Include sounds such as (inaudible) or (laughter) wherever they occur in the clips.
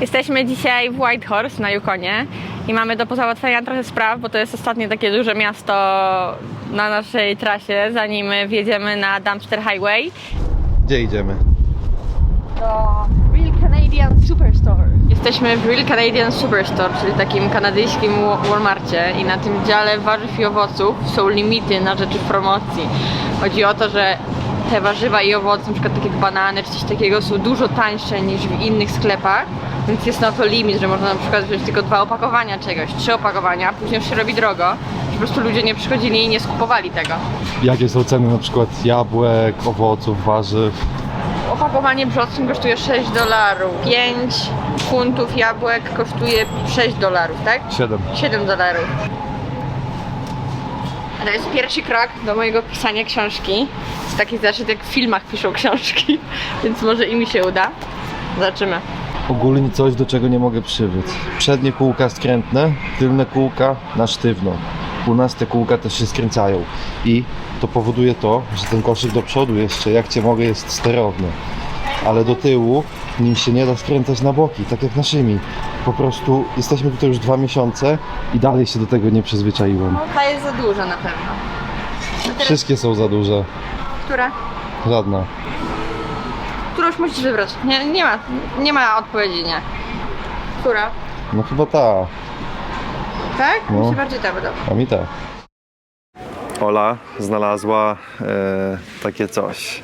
Jesteśmy dzisiaj w Whitehorse na Yukonie i mamy do pozałatwienia trochę spraw, bo to jest ostatnie takie duże miasto na naszej trasie, zanim wjedziemy na Dumpster Highway. Gdzie idziemy? do Real Canadian Superstore. Jesteśmy w Real Canadian Superstore, czyli takim kanadyjskim Wa- Walmarcie i na tym dziale warzyw i owoców są limity na rzeczy w promocji. Chodzi o to, że te warzywa i owoce, na przykład takie jak banany czy coś takiego, są dużo tańsze niż w innych sklepach, więc jest na to limit, że można na przykład wziąć tylko dwa opakowania czegoś, trzy opakowania, później już się robi drogo, że po prostu ludzie nie przychodzili i nie skupowali tego. Jakie są ceny na przykład jabłek, owoców, warzyw? Opakowanie brzoskwin kosztuje 6 dolarów. 5 funtów jabłek kosztuje 6 dolarów, tak? 7. 7 dolarów. A To jest pierwszy krok do mojego pisania książki. Z takich zaszczyt jak w filmach piszą książki, (laughs) więc może i mi się uda. Zobaczymy. Ogólnie coś, do czego nie mogę przywyć. Przednie kółka skrętne, tylne kółka na sztywno. U nas te kółka też się skręcają i to powoduje to, że ten koszyk do przodu jeszcze, jak cię mogę, jest sterowny. Ale do tyłu nim się nie da skręcać na boki, tak jak naszymi. Po prostu jesteśmy tutaj już dwa miesiące i dalej się do tego nie przyzwyczaiłem. Ta jest za duża na pewno. Wszystkie są za duże, która? żadna. Już musisz wybrać. Nie, nie ma, nie ma odpowiedzi, nie. Która? No chyba ta, Tak? Mi No. się bardziej ta podoba. a mi ta. Ola znalazła e, takie coś.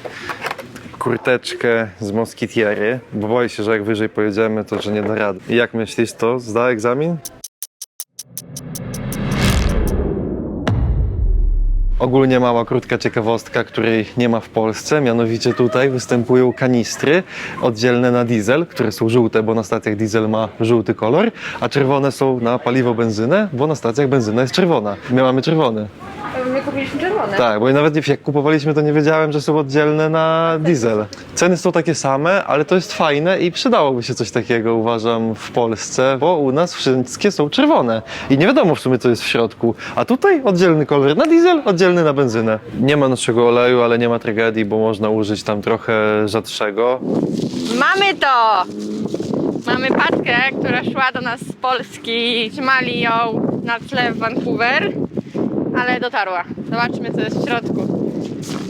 Kurteczkę z moskitiery, bo boi się, że jak wyżej pojedziemy, to że nie da rady. I jak myślisz, to zda egzamin? Ogólnie mała, krótka ciekawostka, której nie ma w Polsce, mianowicie tutaj występują kanistry oddzielne na diesel, które są żółte, bo na stacjach diesel ma żółty kolor, a czerwone są na paliwo benzynę, bo na stacjach benzyna jest czerwona. My mamy czerwony. My kupiliśmy czerwone. Tak, bo nawet jak kupowaliśmy, to nie wiedziałem, że są oddzielne na diesel. Ceny są takie same, ale to jest fajne i przydałoby się coś takiego, uważam, w Polsce, bo u nas wszystkie są czerwone i nie wiadomo w sumie, co jest w środku. A tutaj oddzielny kolor na diesel, oddzielny na benzynę. Nie ma naszego oleju, ale nie ma tragedii, bo można użyć tam trochę rzadszego. Mamy to! Mamy paczkę, która szła do nas z Polski. Trzymali ją na tle w Vancouver, ale dotarła. Zobaczmy, co jest w środku.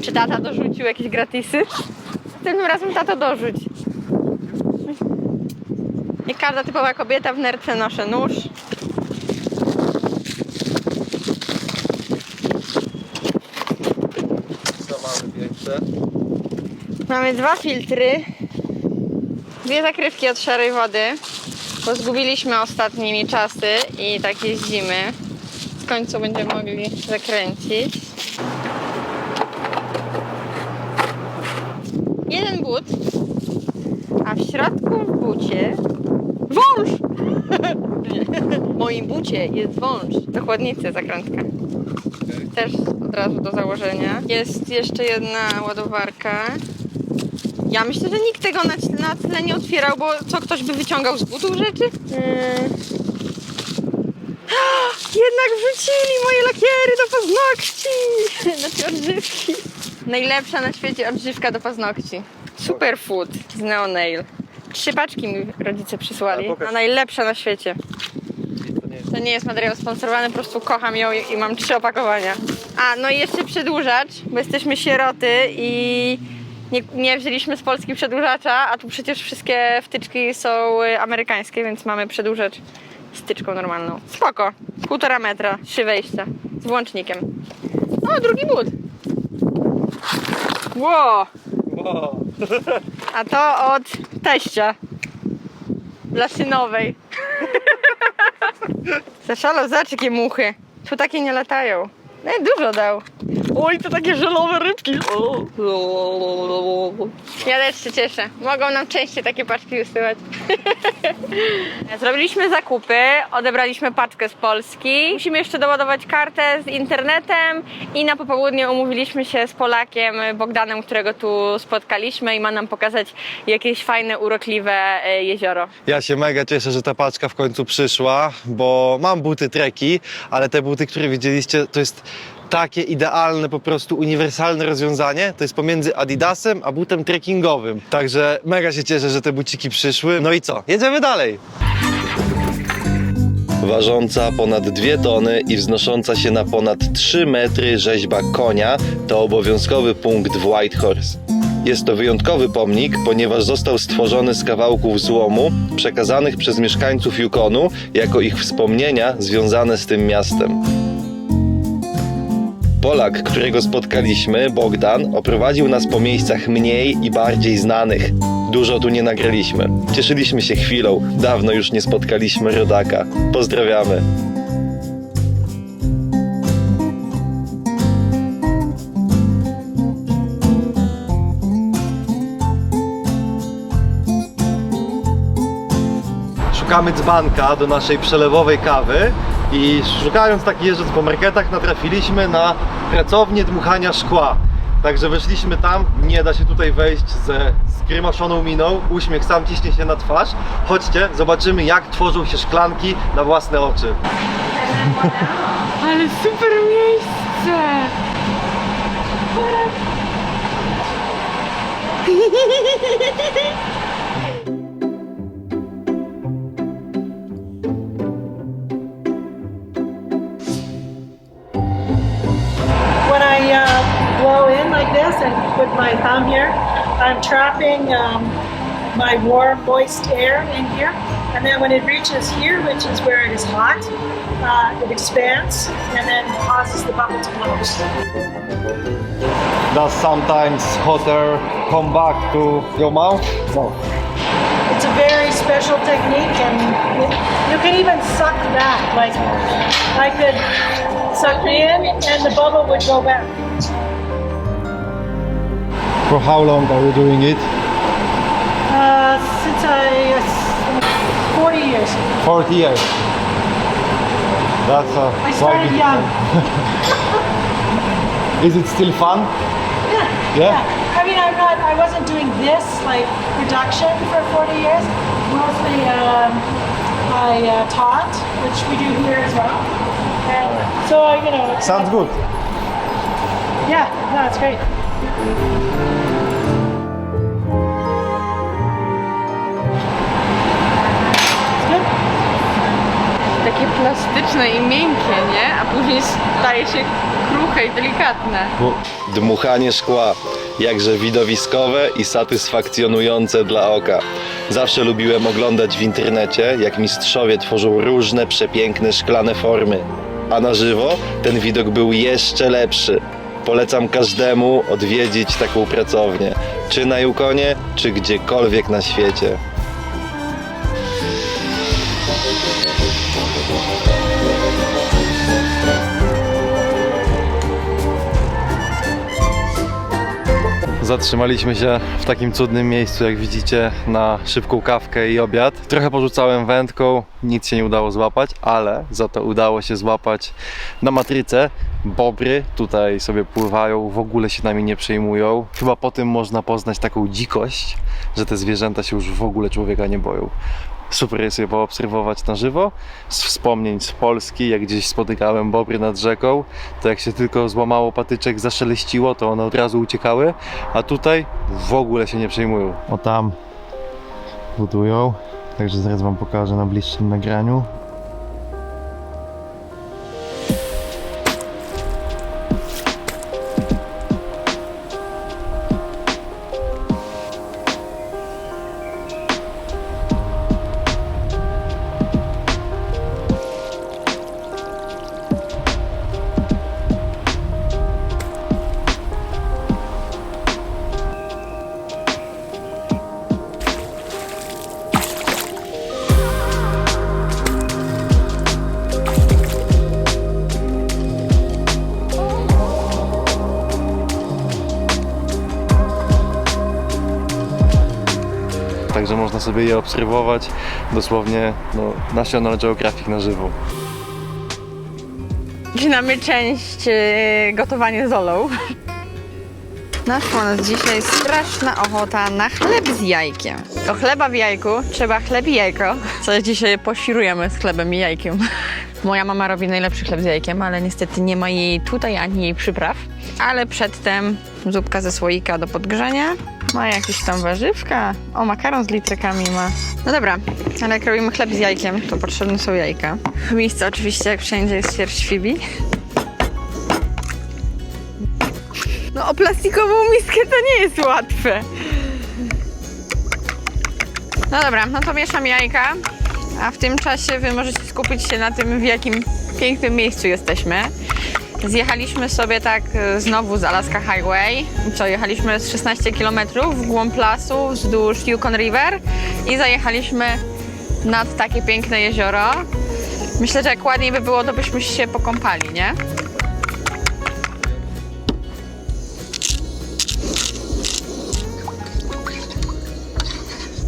Czy tata dorzucił jakieś gratisy? Tym razem tato dorzuć. Jak każda typowa kobieta w nerce noszę nóż. Co mamy większe? Mamy dwa filtry, dwie zakrywki od szarej wody, bo zgubiliśmy ostatnimi czasy i tak jeździmy. W końcu będziemy mogli zakręcić. Jeden but, a w środku w bucie wąż! (laughs) W moim bucie jest wąż. Dokładnicy zakrętka. Też od razu do założenia. Jest jeszcze jedna ładowarka. Ja myślę, że nikt tego na, na tle nie otwierał, bo co, ktoś by wyciągał z butów rzeczy? Yy. Jednak wrzucili moje lakiery do paznokci! (laughs) Znaczy odżywki. Najlepsza na świecie odżywka do paznokci. Superfood z Neonail. Trzy paczki mi rodzice przysłali. A, najlepsza na świecie. To nie jest materiał sponsorowany, po prostu kocham ją i, i mam trzy opakowania. A, no i jeszcze przedłużacz, bo jesteśmy sieroty i nie, nie wzięliśmy z Polski przedłużacza, a tu przecież wszystkie wtyczki są y, amerykańskie, więc mamy przedłużacz z wtyczką normalną. Spoko. Półtora metra, trzy wejścia z włącznikiem. O, drugi but. Wow. A to od teścia. Dla synowej. (laughs) Zaszalał, zobacz jakie muchy. Tu takie nie latają. No i dużo dał. Oj, to takie żelowe rybki. Ja też się cieszę. Mogą nam częściej takie paczki wysyłać. (laughs) Zrobiliśmy zakupy, odebraliśmy paczkę z Polski. Musimy jeszcze doładować kartę z internetem i na popołudnie umówiliśmy się z Polakiem Bogdanem, którego tu spotkaliśmy i ma nam pokazać jakieś fajne, urokliwe e, jezioro. Ja się mega cieszę, że ta paczka w końcu przyszła, bo mam buty treki, ale te buty, które widzieliście, to jest takie idealne, po prostu uniwersalne rozwiązanie. To jest pomiędzy Adidasem a butem trekkingowym. Także mega się cieszę, że te buciki przyszły. No i co? Jedziemy dalej. Ważąca ponad 2 tony i wznosząca się na ponad 3 metry rzeźba konia to obowiązkowy punkt w Whitehorse. Jest to wyjątkowy pomnik, ponieważ został stworzony z kawałków złomu przekazanych przez mieszkańców Yukonu jako ich wspomnienia związane z tym miastem. Polak, którego spotkaliśmy, Bogdan, oprowadził nas po miejscach mniej i bardziej znanych. Dużo tu nie nagraliśmy. Cieszyliśmy się chwilą. Dawno już nie spotkaliśmy rodaka. Pozdrawiamy. Szukamy dzbanka do naszej przelewowej kawy i szukając tak jeżdżąc po marketach natrafiliśmy na pracownię dmuchania szkła. Także weszliśmy tam, nie da się tutaj wejść ze skrymaszoną miną, uśmiech sam ciśnie się na twarz. Chodźcie, zobaczymy jak tworzą się szklanki na własne oczy. (laughs) Ale super miejsce! (laughs) I'm trapping um, my warm, moist air in here. And then when it reaches here, which is where it is hot, uh, it expands and then causes the bubble to close. Does sometimes hotter come back to your mouth? No. It's a very special technique, and it, you can even suck back. Like I could suck it in, and the bubble would go back. For how long are you doing it? Uh, since I uh, 40 years. 40 years. That's uh, I started young. (laughs) Is it still fun? Yeah. Yeah? I mean, I'm not. I wasn't doing this like production for 40 years. Mostly, um, I uh, taught, which we do here as well. And so, you know. Sounds good. Yeah. No, it's great. Takie plastyczne i miękkie, nie? A później staje się kruche i delikatne. Dmuchanie szkła, jakże widowiskowe i satysfakcjonujące dla oka. Zawsze lubiłem oglądać w internecie, jak mistrzowie tworzą różne przepiękne szklane formy. A na żywo ten widok był jeszcze lepszy. Polecam każdemu odwiedzić taką pracownię, czy na Yukonie, czy gdziekolwiek na świecie. Zatrzymaliśmy się w takim cudnym miejscu, jak widzicie, na szybką kawkę i obiad. Trochę porzucałem wędką, nic się nie udało złapać, ale za to udało się złapać na matrycę. Bobry tutaj sobie pływają, w ogóle się nami nie przejmują. Chyba po tym można poznać taką dzikość, że te zwierzęta się już w ogóle człowieka nie boją. Super jest je poobserwować na żywo. Z wspomnień z Polski, jak gdzieś spotykałem bobry nad rzeką, to jak się tylko złamało patyczek, zaszeleściło, to one od razu uciekały, a tutaj w ogóle się nie przejmują. O tam budują, także zaraz Wam pokażę na bliższym nagraniu. Sobie je obserwować dosłownie no, National Geographic na żywo. Zaczynamy część e, gotowanie z Olą. Naszła nas dzisiaj straszna ochota na chleb z jajkiem. Do chleba w jajku trzeba chleb i jajko. Co dzisiaj poświrujemy z chlebem i jajkiem. Moja mama robi najlepszy chleb z jajkiem, ale niestety nie ma jej tutaj ani jej przypraw. Ale przedtem zupka ze słoika do podgrzania. Ma jakieś tam warzywka. O, makaron z litrykami ma. No dobra, ale jak robimy chleb z jajkiem, to potrzebne są jajka. W miejscu oczywiście, jak wszędzie, jest sierść fibi. No o plastikową miskę to nie jest łatwe. No dobra, no to mieszam jajka, a w tym czasie wy możecie skupić się na tym, w jakim pięknym miejscu jesteśmy. Zjechaliśmy sobie tak e, znowu z Alaska Highway. Co, jechaliśmy z 16 km w głąb lasu wzdłuż Yukon River i zajechaliśmy nad takie piękne jezioro. Myślę, że jak ładniej by było, to byśmy się pokąpali, nie?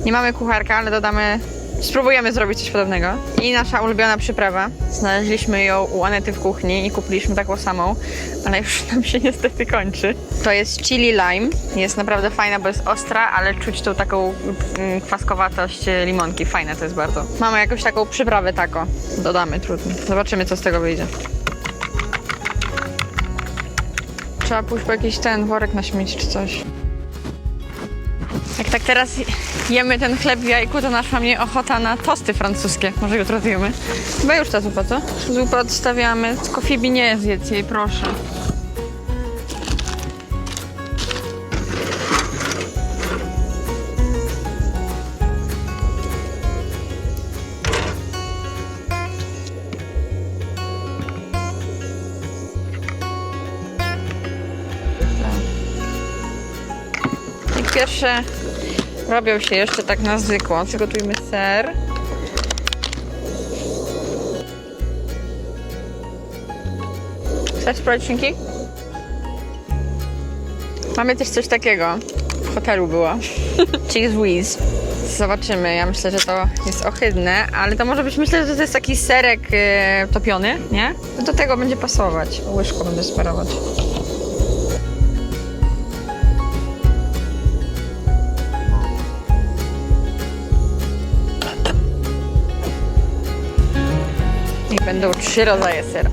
Nie mamy kucharka, ale dodamy. Spróbujemy zrobić coś podobnego. I nasza ulubiona przyprawa. Znaleźliśmy ją u Anety w kuchni i kupiliśmy taką samą, ale już nam się niestety kończy. To jest chili lime. Jest naprawdę fajna, bo jest ostra, ale czuć tą taką mm, kwaskowatość e, limonki. Fajne to jest bardzo. Mamy jakąś taką przyprawę tako. Dodamy, trudno. Zobaczymy, co z tego wyjdzie. Trzeba pójść po jakiś ten worek na śmieci czy coś. Jak tak teraz jemy ten chleb w jajku, to naszła mnie ochota na tosty francuskie. Może jutro zjemy. Chyba już ta zupa, co? Zupę odstawiamy. Tylko nie zjedz jej, proszę. Pierwsze robią się jeszcze tak na zwykło. Przygotujmy ser. Chcesz spróbować szynki? Mamy też coś takiego. W hotelu było. (laughs) Cheese whiz. Zobaczymy. Ja myślę, że to jest ohydne, ale to może być, myślę, że to jest taki serek e, topiony, nie? Do tego będzie pasować. Łyżką będę sparować. Będą trzy rodzaje sera.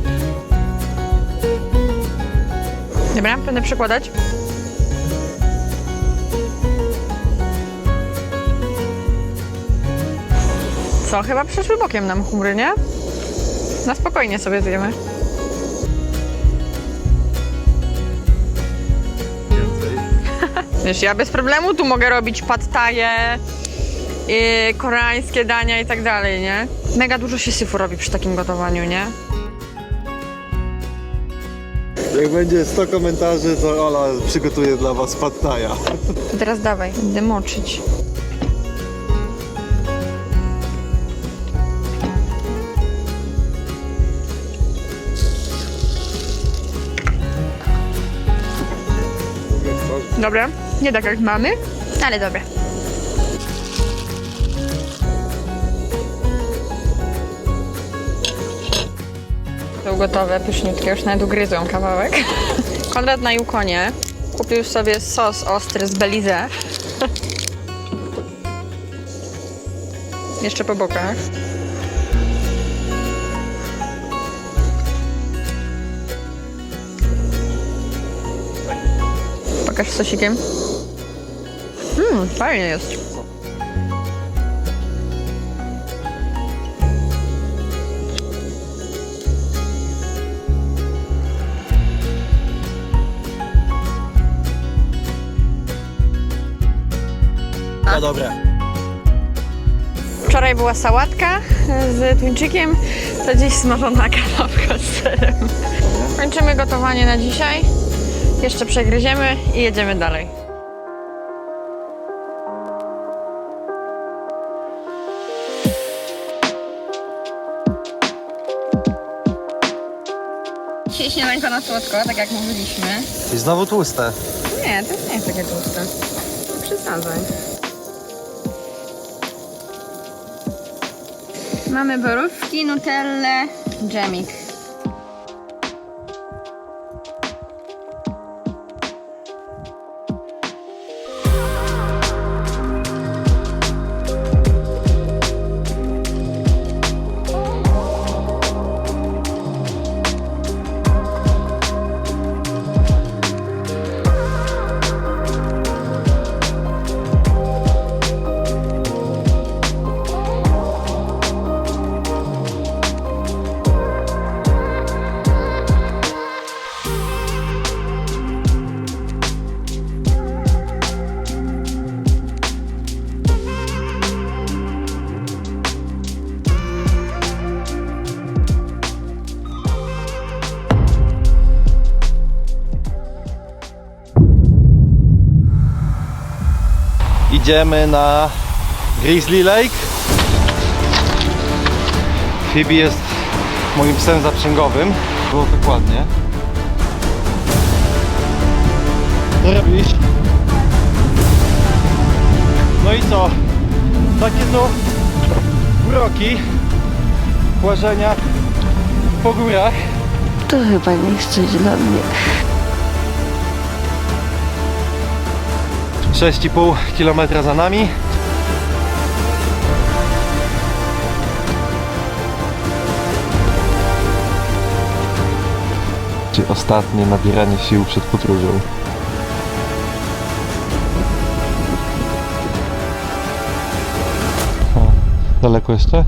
Dobra, będę przekładać. Co, chyba przeszły bokiem nam chmury, nie? Na spokojnie sobie zjemy. Wiesz, ja bez problemu tu mogę robić pattaje, yy, koreańskie dania i tak dalej, nie? Mega dużo się syfu robi przy takim gotowaniu, nie? Jak będzie 100 komentarzy, to Ola przygotuje dla was pattaja. To teraz dawaj, będę moczyć. Dobra, nie tak jak mamy, ale dobra. Gotowe, pyszniutkie, już nawet ugryzłam kawałek. (laughs) Konrad na Yukonie kupił sobie sos ostry z Belize. (laughs) Jeszcze po bokach. Pokaż sosikiem. Mmm, fajnie jest. No dobre. Wczoraj była sałatka z tuńczykiem, to dziś smażona kanapka z serem. Kończymy gotowanie na dzisiaj. Jeszcze przegryziemy i jedziemy dalej. Dzisiaj śniadanko na słodko, tak jak mówiliśmy. I znowu tłuste. Nie, to nie jest takie tłuste. Nie przesadzaj. Mamy borówki, nutellę, dżemik. Idziemy na Grizzly Lake. Phoebe jest moim psem zaprzęgowym. Było dokładnie. Co robisz? No i co? Takie to uroki łażenia po górach. To chyba nie coś dla mnie. 6,5 km za nami. Czy ostatnie nabieranie sił przed podróżą? Daleko jeszcze?